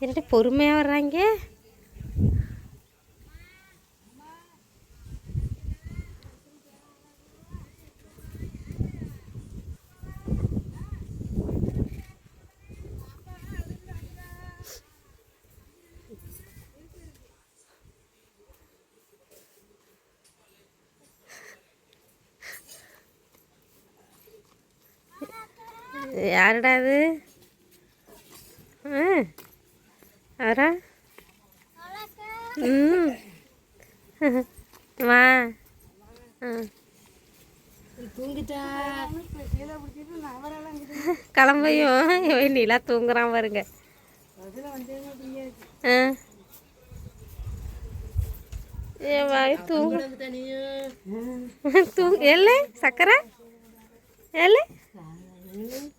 என்னட்டு பொறுமையாக வர்றாங்க? யாருடா அது? ஆ. ஆ. தூங்கிட்டா. கிளம்பையும் இவன் நிலா தூங்குறான் பாருங்க. தூங்கு. தூங்கு எல்லை சக்கரை? எல்லை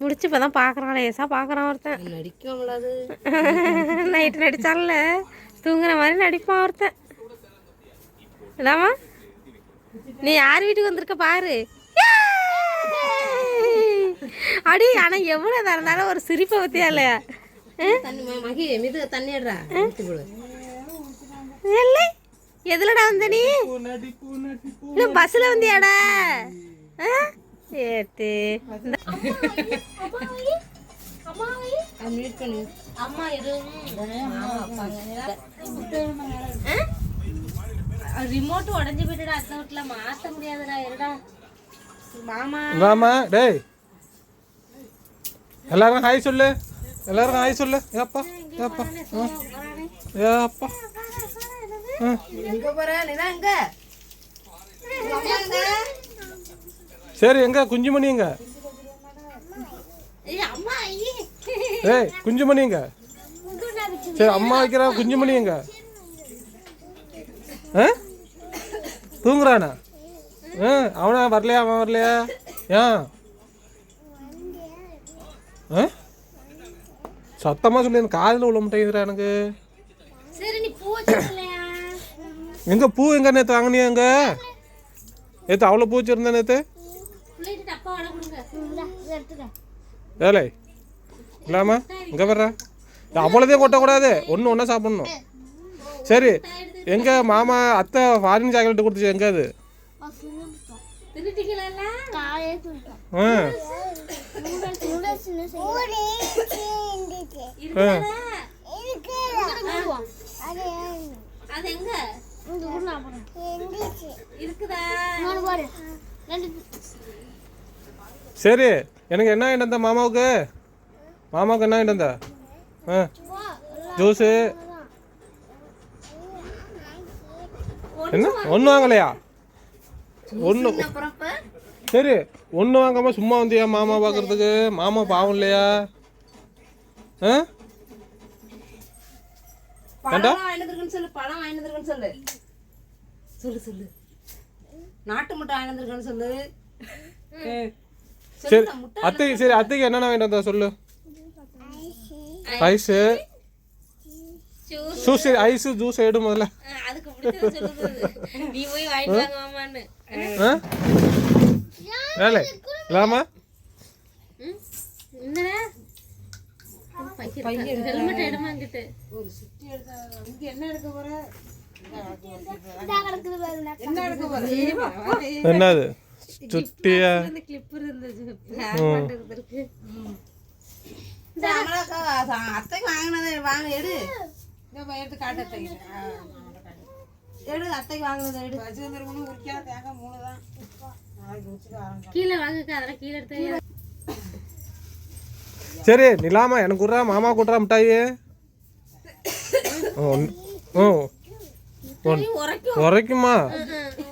முடிச்சு இப்போ தான் பார்க்குறான் லேசாக பார்க்குறான் ஒருத்தன் நடிக்காமல அது. நைட்டு நடிச்சான்ல தூங்குற மாதிரி நடிப்பான் ஒருத்தன். இதாம்மா நீ யார் வீட்டுக்கு வந்திருக்க பாரு. அடி ஆனால் எவ்வளோ நேரம் இருந்தாலும் ஒரு சிரிப்பை பற்றியா இல்லையா? எதுலடா வந்த நீ? பஸ்ஸில் வந்தியாடா? இரு ரிமோட் உடஞ்சி போயிட்டுடா அத்தை வீட்டில் மாற்ற முடியாதுடா இருடா மாமா வாமா டேய். எல்லாரும் ஹாய் சொல்லு. எல்லாரும் ஹாய் சொல்லு. ஏப்பா ஏப்பா. ஏப்பா. எங்க போற? அம்மா எங்க? சரி எங்க? குஞ்சுமணி எங்க? ஏய் குஞ்சுமணி எங்க? சரி அம்மா வைக்கிறா குஞ்சுமணி எங்க? தூங்குறானா? ஆ அவனா வரலையா அவன் வரலையா? ஏன் ஆ? சத்தமாக சொல்லி எனக்கு காதில் விழ மாட்டேங்குதுடா எனக்கு. எங்க பூ எங்க நேற்று வாங்கினியா எங்க? நேற்று அவ்வளோ பூ வச்சிருந்தேன் நேற்று பிள்ளைகிட்ட டப்பா வடை கொடுங்க ஏலே இல்லாமா இங்கே வர்ற? அவ்வளோதே கொட்டக்கூடாது. ஒன்று ஒன்றா சாப்பிட்ணும். சரி எங்க மாமா அத்தை ஃபாரின் சாக்லேட் கொடுத்துச்சு. எங்க அது? இருக்குதா? சரி எனக்கு என்ன வாங்கிட்டு வந்த மாமாவுக்கு? மாமாவுக்கு என்ன வாங்கிட்டு வந்த? ஆ ஜூஸு. என்ன? ஒன்று வாங்கலையா? ஒன்று சரி ஒன்று வாங்காம சும்மா வந்தியா மாமா பார்க்கறதுக்கு மாமா பாவம் இல்லையா? ஆ? ஏண்டா சொல்லு பழம் வாங்கிட்டு சொல்லு. சொல்லு சொல்லு. நாட்டு முட்டை வாங்கிட்டு வந்திருக்குன்னு சொல்லு. சரி அத்தைக்கு சரி அத்தைக்கு என்னென்ன வாங்கிட்டு வந்தா சொல்லு? ஐஸு. ஜூஸ் சரி ஐஸு ஜூஸ் எடு முதல்ல. அதுக்கு பிடிச்சது சொல்லுது நீ போய் வாங்கிட்டு வாங்க மாமான்னு. வேலை. இல்லாமா? ஹெல்மெட் எடுமாங்கிட்டு ஒரு சுத்தி எடுத்தா இங்க என்ன எடுக்க போற என்ன எடுக்க போற? என்னது? சுட்டியா? அத்தைக்கு வாங்கினதை வாங்க எடு. எடுத்து காட்டு அத்தைக்கு. எடு அத்தைக்கு வாங்கினதை எடு. வச்சு வந்துருக்கணும் உரிக்காத தேங்காய் மூணு தான். ஆரம்பிக்கலாம் கீழே அதெல்லாம் கீழே எடுத்து சரி நிலாமா எனக்கு விட்றா மாமா கூட்டுறா மிட்டாயி. ஓ ஓ. உரைக்கும். உரைக்குமா?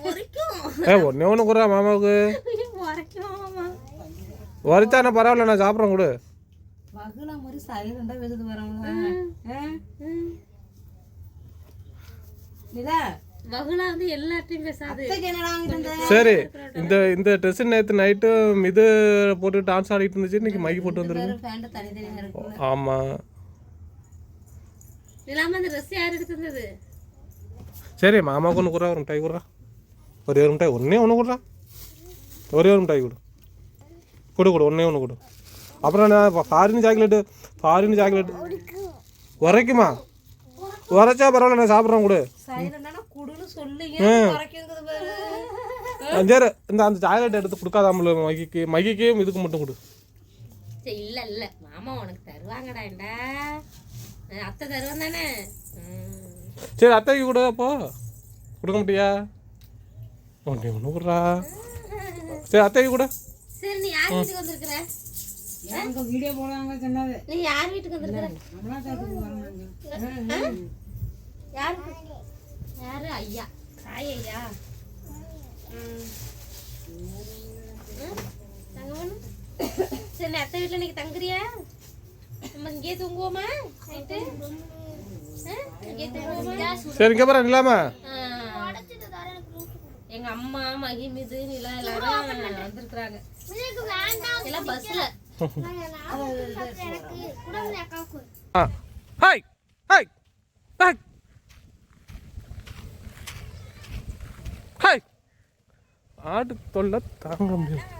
உரைக்கும். ஏ ஒன்னே ஒன்று கூடுறா மாமாவுக்கு. உரைச்சானே பரவாயில்ல நான் சாப்பிட்றேன் கொடு. சரி இந்த இந்த ட்ரெஸ் நேற்று நைட்டு இது போட்டு டான்ஸ் ஆடிட்டு இருந்துச்சு. இன்னைக்கு மைக்கு போட்டு வந்துருக்கு இல்லாம அந்த ட்ரெஸ் யார் எடுத்திருந்தது சரி மாமாவுக்கு ஒன்று குறா ஒரு மிட்டாய் குடுறா. ஒரே ஒரு மிட்டாய் ஒன்றே ஒன்று குடுறா. ஒரே ஒரு மிட்டாய் கொடு. கொடு கொடு ஒன்றே ஒன்று கொடு. அப்புறம் நான் ஃபாரின் சாக்லேட்டு ஃபாரின் சாக்லேட் உரைக்குமா? உரைச்சா பரவாயில்ல நான் சாப்பிட்றேன் கொடு. சரி இந்த அந்த சாக்லேட் எடுத்து கொடுக்காதாமல மகிக்கு. மகிக்கு இதுக்கு மட்டும் கொடு. இல்ல இல்ல. மாமா உனக்கு தருவாங்கடாண்டா அஹ் அத்தை தருவான் தானே. சரி அத்தைக்கு கொடு அப்போ. கொடுக்க மாட்டியா? ஒன்றே ஒன்று விட்றா சரி அத்தைக்கு கொடு. சரி நீ யார் வீட்டுக்கு வந்திருக்கிற? எனக்கு வீடியோ சொன்னது நீ யார் வீட்டுக்கு வந்திருக்கிற? நம்மளா தோட்டத்துக்கு வராங்க. யாரு யாரு? ஐயா. சாய் ஐயா. தங்கமணி? சரி நீ அத்தை வீட்டில் இன்னைக்கு தங்குறியா? நம்ம இங்கேயே தூங்குவோமா? நைட்டு? இங்கேயே தூங்குவோமா சரி இங்கே பாரு. எங்க அம்மா மகிமிது நிலா எல்லாரும் வந்திருக்கிறாங்க. எல்லாம் பஸ்ல. Hi hi hi. ஹாய். ஆடு தொல்லை தாங்க முடியாது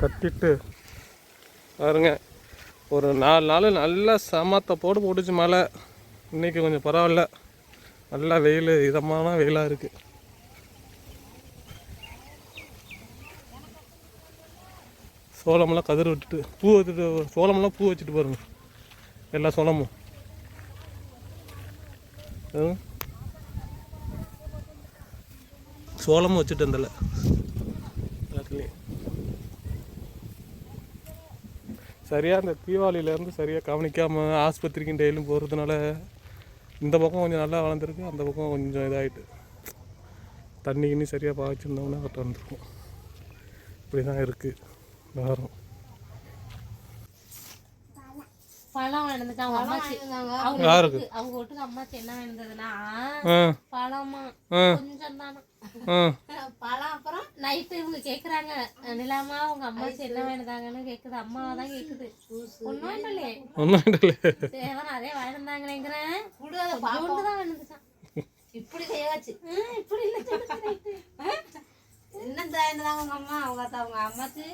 கட்டிட்டு பாருங்க. ஒரு நாலு நாள் நல்லா சமத்தை போட்டு போட்டுச்சு மழை. இன்றைக்கி கொஞ்சம் பரவாயில்ல. நல்லா வெயில் இதமான வெயிலாக இருக்குது சோளமெல்லாம் கதிர் விட்டுட்டு பூ வச்சுட்டு சோளமெல்லாம் பூ வச்சுட்டு பாருங்க. எல்லா சோளமும். ம். சோளமும் வச்சுட்டு இருந்தல எல்லாத்துலேயும். சரியாக இந்த தீபாவளியிலேருந்து சரியாக கவனிக்காமல் ஆஸ்பத்திரிக்கும் டெய்லியும் போகிறதுனால இந்த பக்கம் கொஞ்சம் நல்லா வளர்ந்துருக்கு அந்த பக்கம் கொஞ்சம் இதாகிட்டு தண்ணி கிண்ணி சரியாக பாய்ச்சிருந்தோம்னா கரெக்டாக வந்துருக்கும் இப்படி தான் இருக்குது விவரம் பழம் வாங்கினதுக்கு அவங்க அம்மாச்சி அவங்க அவங்க வீட்டுக்கு அம்மாச்சி என்ன வாங்கினதுன்னா ஆ. பழமா. கொஞ்சம் தானே. பழம் அப்புறம்? நைட்டு இவங்க கேக்குறாங்க. நிலாமா உங்க அம்மாச்சி என்ன வேணுதாங்கன்னு கேக்குது. அம்மாவை தான் கேக்குது. ஒன்றும் இல்லையே ஒன்றும் இல்லை சரி அதான் நிறைய வாங்கினாங்களேங்கிறேன் கொஞ்சோண்டு தான் வேணுதுச்சான் இப்படி செய்யாச்சு. இப்படி இல்லை என்ன தாங்க உங்க அம்மா? அவங்க அவங்க அம்மாச்சி?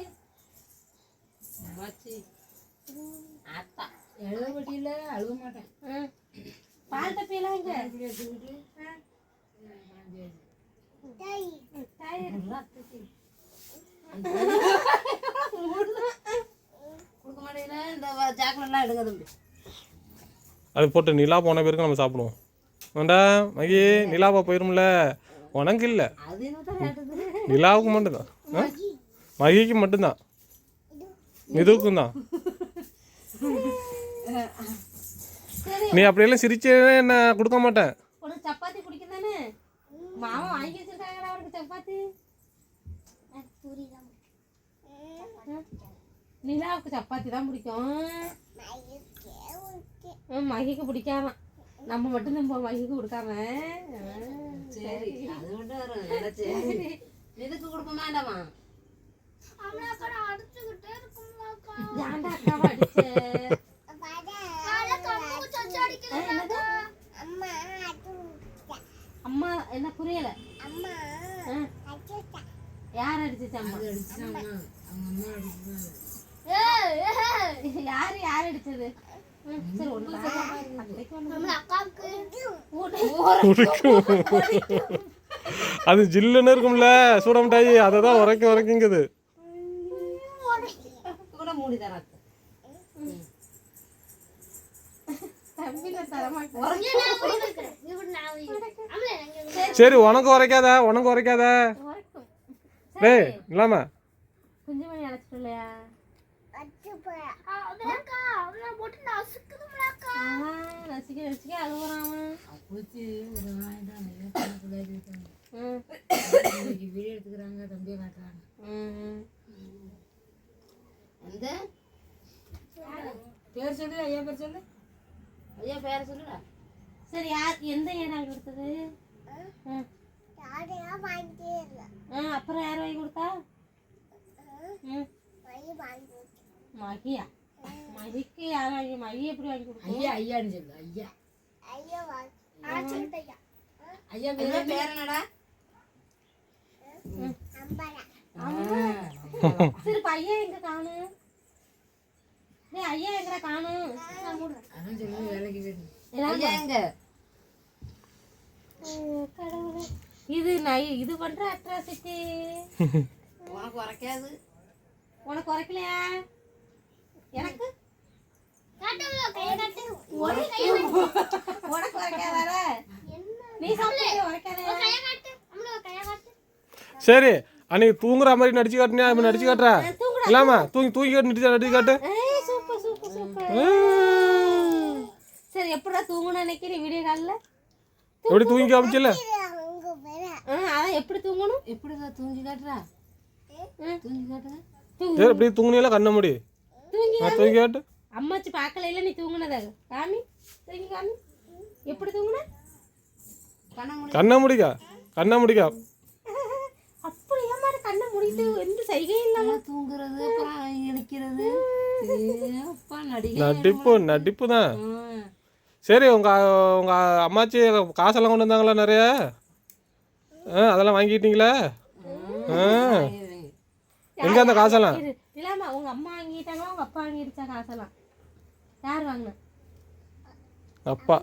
அம்மாச்சி. ஆத்தா அழுக மாட்டேன். பால் தப்பியெல்லாம் இங்க அது போட்டு நிலா போன பிறகு நம்ம சாப்பிடுவோம். வேண்டா மகி நிலாவா போயிரும்ல? உனக்கு இல்லை. நிலாவுக்கு மட்டும்தான்? மகிக்கு மட்டும்தான். மிதுவுக்கும் தான். நீ அப்படியெல்லாம் சிரிச்சே நான் கொடுக்க மாட்டேன். உனக்கு சப்பாத்தி பிடிக்கும் தானே மாமா வாங்கி வச்சிருக்காங்கடா அவனுக்கு சப்பாத்தி. நிலாவுக்கு சப்பாத்தி தான் பிடிக்கும் மகிக்கு பிடிக்காம. நம்ம மட்டும் நம்ம மகிக்கு கொடுக்காம. சரி அது மட்டும் வரும். நினைச்சு எதுக்கு கொடுக்க வேண்டாமா ஏன்டா அக்காவை அடிச்ச ஆ, என்னது? அம்மா என்ன புரியல. யார் அம்மா? அம்மா அடிச்சாங்க யாரு யார் அடிச்சது? சரி ஒண்ணு அது ஜில்லுன்னு இருக்கும்ல சூட மிட்டாயி அதை தான் உரைக்க உரைக்குங்குது. மூடி தராத்து சரி உனக்கு உரைக்காத உனக்கு உரைக்காத உரைக்கும். டேய் இல்லாம குஞ்சு மணி அழைச்சிட்டு இல்லையா ரசிக்க ரசிக்க அழுகுறான் அவன். வீடியோ எடுத்துக்கிறாங்க தம்பியை காட்டுறாங்க ம். எந்த பேர் சொல்லு ஐயா பேர் சொல்லு ஐயா பேர் சொல்லுடா. சரி யார் எந்த ஏன் வாங்கி கொடுத்தது. ஆ, அப்புறம் யார் வாங்கி கொடுத்தா. மகியா. மகிக்கு யார் வாங்கி மகி எப்படி வாங்கி கொடுத்தா ஐயா ஐயான்னு சொல்லு ஐயா. ஐயா பேர் பேர் என்னடா? சரி ஐயா எங்க காணும்? டேய் ஐயா எங்கடா காணும்? நான் மூடுறேன். அதான் சொல்லுங்க வேலைக்கு போயிருக்கு ஏதாவது ஐயா எங்க? ஐயோ, கடவுளே. இது நான் இது பண்ற அட்ராசிட்டி உனக்கு உரைக்காது உனக்கு உரைக்கலையா எனக்கு? உனக்கு உரைக்காதாடா நீ சாப்பிட்டு உரைக்காதே. சரி அன்னைக்கு தூங்குற மாதிரி நடிச்சு காட்டுனியா? அப்படி நடிச்சு காட்டுறா? இல்லாம தூங்கி தூங்கி காட்டு நடிச்சு நடிச்சு காட்டு ஏய் சூப்பர் சூப்பர் சூப்பர் ஆ. சரி எப்படா தூங்கணும் நினைக்கிறேன் வீடியோ காலில் எப்படி தூங்கி காமிச்சல? அதான் எப்படி தூங்கணும்? எப்படிடா தூங்கி காட்டுறா. தூங்கி காட்டுறா? சரி இப்படி தூங்குனியல கண்ண முடி? தூங்கி நான் தூங்கி காட்டு. அம்மாச்சி பார்க்கல இல்ல நீ தூங்குனத. காமி தூங்கி காமி எப்படி தூங்குன? கண்ண முடி. கண்ண முடிக்கா. கண்ண முடிக்கா. அப்படி ஏமாறு கண்ணை முடிட்டு எந்த சைகை இல்லாம. தூங்குறது அப்புறம் நடிகை நடிப்பு நடிப்பு தான். சரி உங்க உங்க அம்மாச்சி காசெல்லாம் கொண்டு வந்தாங்களா நிறைய? ஆ அதெல்லாம் வாங்கிட்டீங்களா? ஆ. எங்க அந்த காசெல்லாம்? இல்லாம உங்க அம்மா வாங்கிட்டாங்களா உங்க அப்பா வாங்கிடுச்சா காசெல்லாம்? யார் வாங்கின? அப்பா.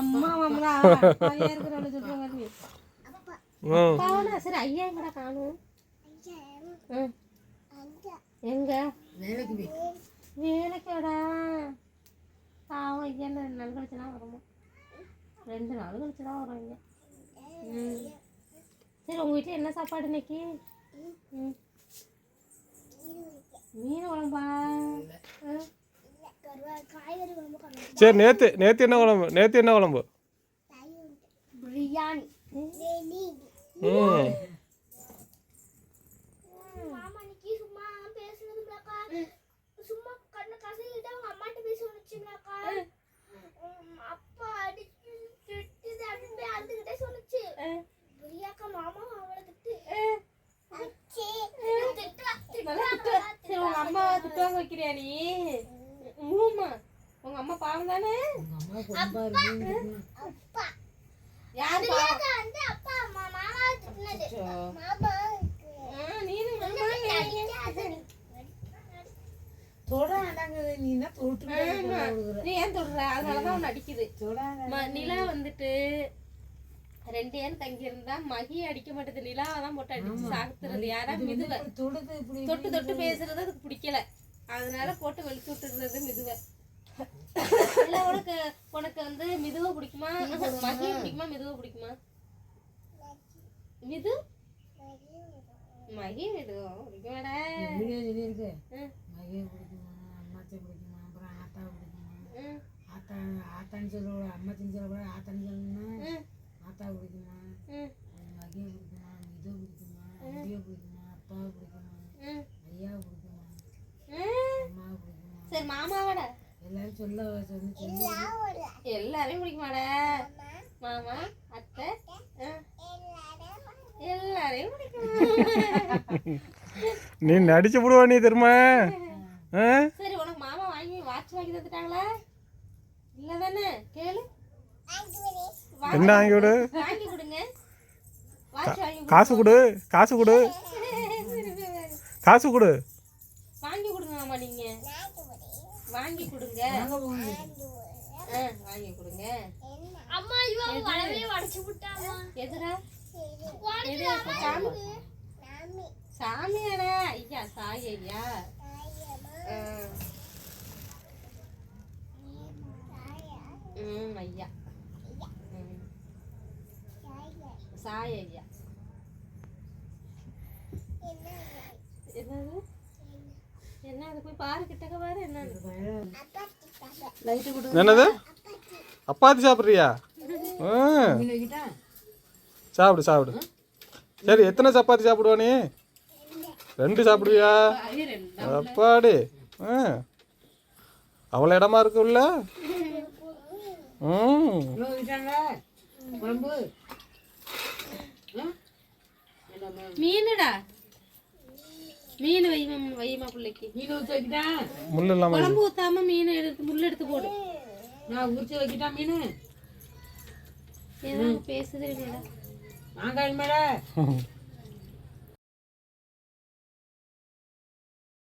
அம்மா மாமலா அப்பாவியா இருக்கிறவள சொல்றாங்க ம். பாவனா சரி ஐயா எங்கடா காணும். எங்க? வேலைக்கு வேலைக்காடா. ஐயா இந்த ரெண்டு நாள் கழிச்சு தான் வருமா? ரெண்டு நாள் கழிச்சு தான் வரும் ம். சரி உங்கள் வீட்டில் என்ன சாப்பாடு இன்னைக்கு? ம். மீன் குழம்பா. சரி நேத்து நேத்து என்ன குழம்பு? நேத்து என்ன குழம்பு பிரியாணி ம் சும்மா கண்ணு கசக்கிட்டு அவங்க அம்மாட்ட பேச சொன்னுச்சுங்களாக்கா அப்பா அடிச்சு திட்டுது அப்படின்னு போய் அழுதுகிட்டே சொன்னுச்சு பிரியாக்கா மாமா அவளை திட்டு திட்டுறா, நல்லா திட்டுறா, திட்டு சரி உங்கள் திட்டுவாங்க வைக்கிறியா நீ? ஊமா. உங்கள் அம்மா பாவம் தானே? யார் மாமா மாமா நீ. ஏன் தொடுற? அதனாலதான் உன்னை அடிக்குது. நிலா வந்துட்டு ரெண்டு ஏன் தங்கி இருந்தா மகி அடிக்க மாட்டேது. நிலாவை தான் போட்டு அடிச்சு சாகுத்துறது. யாரா மிதுவ? தொட்டு தொட்டு பேசுறது அதுக்கு பிடிக்கல. அதனால போட்டு வெளிச்சு விட்டுறது மிதுவ. இல்ல உனக்கு உனக்கு வந்து மிதுவ பிடிக்குமா? மகி பிடிக்குமா? மிதுவ பிடிக்குமா? மிது? மகி மிதுவ? பிடிக்குமாடா. சொல்லியிருக்கு பிடிக்குமா? அம்மாச்சி பிடிக்குமா? அப்புறம் ஆத்தா பிடிக்குமா? ஆத்தா ஆத்தான்னு சொல்லக்கூடாது அம்மாச்சின்னு சொல்லக்கூடாது ஆத்தான்னு சொல்லணும்னா ம், ஆத்தா பிடிக்குமா ம், மகிழ பிடிக்குமா மிது பிடிக்குமா அந்தியை பிடிக்குமா அப்பாவை பிடிக்குமா ம், ஐயாவை பிடிக்குமா ம். அம்மாவை பிடிக்குமா சரி மாமாவோட எல்லாரும் சொல்ல சொல்லி சொல்லி எல்லாரையும் பிடிக்குமாடா மாமா அத்தை. எல்லாரையும் பிடிக்கும் நீ நடிச்சு விடுவா நீ திரும்ப ஆ? சரி உனக்கு மாமா வாங்கி வாட்ச் வாங்கி தந்துட்டாங்களா? இல்ல தானே கேளு. என்ன வாங்கி விடு வாங்கி கொடுங்க. வாட்ச் வாங்கி கொடு. காசு கொடு காசு கொடு. காசு கொடு. வாங்கி கொடுங்க மாமா நீங்க. வாங்கி கொடுங்க. ஆ, வாங்கி கொடுங்க அம்மா இவன் வளவே உடச்சு விட்டாமா எதுடா? எது? சாமி. சாமியாடா? ஐயா சாய் ஐயா. ம் ஐயா. சாய் ஐயா என்னது? என்ன அது போய் பாரு கிட்டக்க பாரு என்ன லைட்டு கொடு என்னது? அப்பாத்தி சாப்பிட்றியா? சாப்பிடு சாப்பிடு. சரி எத்தனை சப்பாத்தி சாப்பிடுவா நீ? ரெண்டு சாப்பிடுவியா? அப்பாடி. ஆ. அவ்வளோ இடமா இருக்குல்ல ம்? மீனுடா. மீன் வைமா வைமா பிள்ளைக்கு. மீன் ஊற்றி வைக்கிட்டா முள் இல்லாமல் குழம்பு ஊத்தாம மீன் எடுத்து முள் எடுத்து போடு. நான் உரிச்சு வைக்கிட்டா மீன்? ஏதோ பேசுது இல்லையா மாங்காய் மேலே